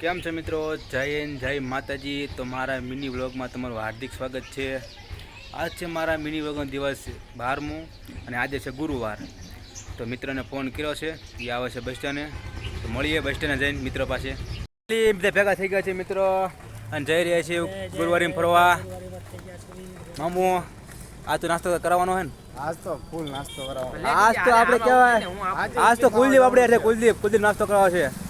કેમ છે મિત્રો? જય હિન્દ જય માતાજી. તો મારા મિની વ્લોગમાં તમારું હાર્દિક સ્વાગત છે. આજ છે મારા મિની વ્લોગનો દિવસ બારમું અને આજે છે ગુરુવાર. તો મિત્રને ફોન કર્યો છે એ આવે છે બસ સ્ટેન્ડે. તો મળીએ બસ સ્ટેન્ડે જઈને મિત્રો પાસે. બધા ભેગા થઈ ગયા છે મિત્રો? અને જઈ રહ્યા છીએ ગુરુવારી ફરવા. મામુ આ તો નાસ્તો કરાવવાનો છે ને? આજ તો ફૂલ નાસ્તો કરાવો આજ તો આપણે કહેવાય આજ તો કુલદીપ આપણે એટલે કુલદીપ. કુલદીપ નાસ્તો કરાવવા છે.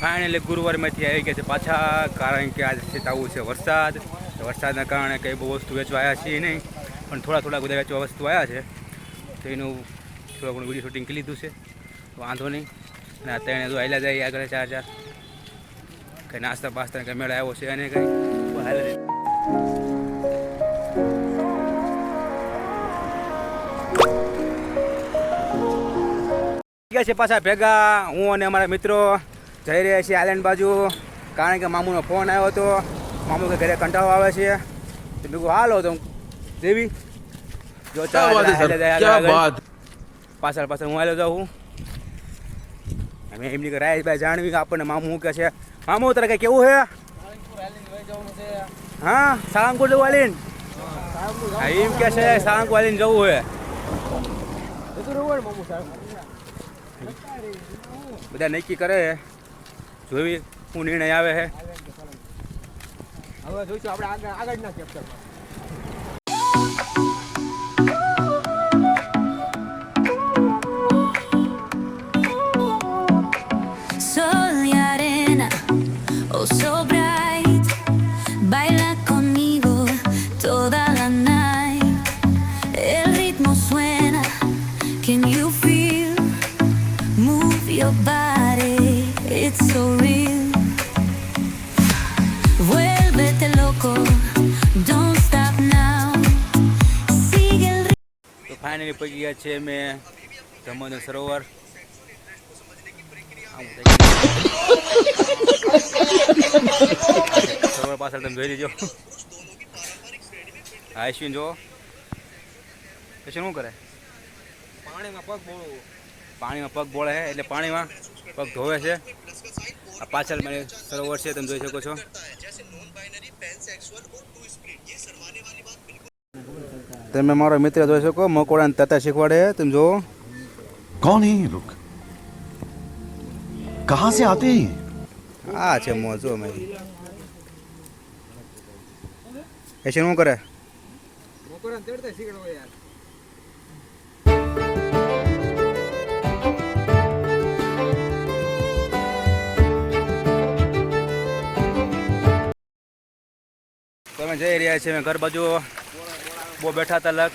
ફાઇનલી ગુરુવારમાંથી આવી ગયા છે પાછા, કારણ કે આજે આવું છે વરસાદ. વરસાદના કારણે કંઈ બહુ વસ્તુ વેચવા આવ્યા છીએ નહીં, પણ થોડા થોડા બધા વેચવા વસ્તુ આવ્યા છે. તો એનું થોડું ઘણું વીડિયો શૂટિંગ કરી લીધું છે. વાંધો નહીં. અને અત્યારે જો આવેલા જાય, આગળ ચાર ચાર. કંઈ નાસ્તા પાસ્તા કંઈ મેળા આવ્યો છે અને કંઈ. હાલે વાગ્યા છે પાછા ભેગા. હું અને અમારા મિત્રો જઈ રહ્યા છીએ આઇલેન્ડ બાજુ. કારણ કે મામુનો ફોન આવ્યો હતો મામુ કે ઘરે કંટાળો આવે છે. તો મેં હાલો તો દેવી જો પાછળ પાછળ હું હાલ્યો જાઉં. અમે એમની કે રાયભાઈ જાણવી કે આપણને મામુ કે છે. મામુ તારે કંઈ કેવું છે? હા સાળંગપુર જવું હાલીન એમ કે છે સાળંગપુર હાલીન જવું છે. બધા નક્કી કરે હે જોઈ શું નિર્ણય આવે છે. હવે જોઈશું, આપણે આગળ આગળના ચેપ્ટરમાં ફાઇનલી પહોંચી ગયા છે મેં ધમોદર સરોવર. સરોવર પાછળ તમે જોઈ લેજો. હા અશ્વિન જો પછી શું કરે? પાણીમાં પગ બોળવું. પાણીમાં પગ બોળે છે એટલે પાણીમાં પગ ધોવે છે. આ પાછળ મને સરોવર છે તમે જોઈ શકો છો. તમે મારો મિત્ર જોઈ શકો મકોડાને તતા શીખવાડે છે તમે જુઓ कौन है ये लोग कहाँ से आते हैं ये? આ છે મોજ જો મારી એ છે શું કરે બપોરે તેડતા શીખડો યાર તમે જઈ રહ્યા છીએ ઘર બાજુ બહુ બેઠા હતા લગ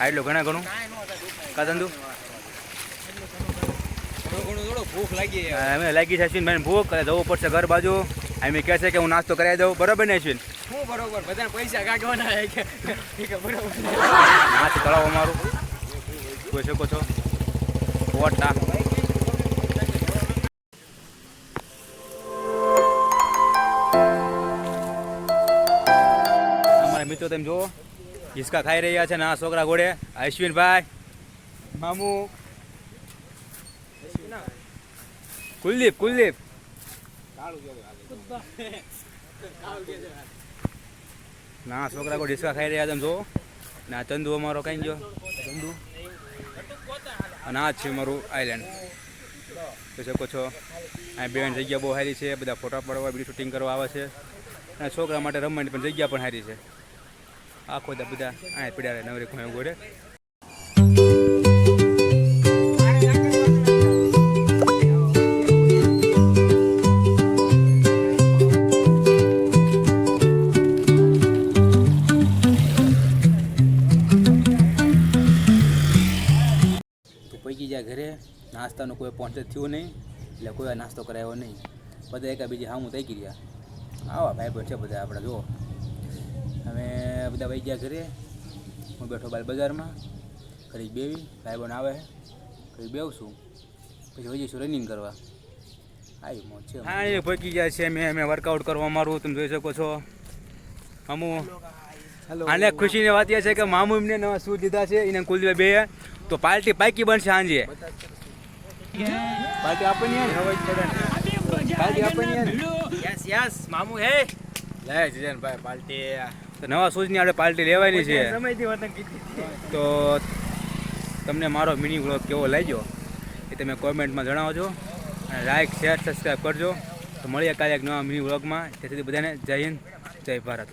આટલું ઘણા ઘણું? કા થોડું ભૂખ લાગી અમે લાગી છે અશ્વિનભાઈ ભૂખ એટલે જવું પડશે ઘર બાજુ. એમ કહે છે કે હું નાસ્તો કરાવી દઉં. બરાબર ને અશ્વિન? શું બરોબર બધાને પૈસા કાઢવાના કે બરોબર. હાથ તળાવ અમારું. જોઈ શકો છો? કોટા મિત્રો તમે જુઓ હિસકા ખાઈ રહ્યા છે ને આ છોકરા ઘોડે. અશ્વિનભાઈ મામુ. કુલદીપ કુલદીપ. ના છોકરા ઘોડે હિસકા ખાઈ રહ્યા તમે જુઓ. ને આ ચંદુ અમારો કઈ ગયો. ચંદુ. અને આ જ છે મારું આઈલેન્ડ જોઈ શકો છો. આ બેન જગ્યા બહુ સારી છે બધા ફોટા પાડવા વીડિયો શૂટિંગ કરવા આવે છે. અને છોકરા માટે રમવાની પણ જગ્યા પણ સારી છે. આખો બધા આ પડ્યા રહે નવરી ખોય ગોડે પૈકી ગયા ઘરે નાસ્તાનો કોઈ પહોંચે થયું નહીં, એટલે કોઈ નાસ્તો કરાયો નહીં. બધા એકા બીજી હા હું થઈ ગયા આવા ભાઈ છે બધા આપણે અમે બધા વહી ગયા ઘરે. હું બેઠો બાર બજારમાં. ઘડી બેવી ભાઈબંધ આવે. ઘડી બેવું છું. પછી વહી જઈશું રનિંગ કરવા. આવી મોજ છે હા એ પહોંચી ગયા છે મેં અમે વર્કઆઉટ કરવા મારું તમે જોઈ શકો છો. અમુ અને ખુશીની વાત એ છે કે મામુ એમને નવા શૂઝ લીધા છે. એને કુલદીપ બે. તો પાર્ટી પાકી બનશે સાંજે. પાર્ટી આપણને પાર્ટી આપણને યસ યસ મામુ હે. લે જીજનભાઈ પાર્ટી. તો નવા શૂઝની આપણે પાર્ટી લેવાની છે. તો તમને મારો મિની વ્લોગ કેવો લાગ્યો એ તમે કોમેન્ટમાં જણાવજો. અને લાઇક શેર સબસ્ક્રાઈબ કરજો. તો મળીએ કાલે એક નવા મિની વ્લોગમાં સુધી બધાને જય હિન્દ જય ભારત.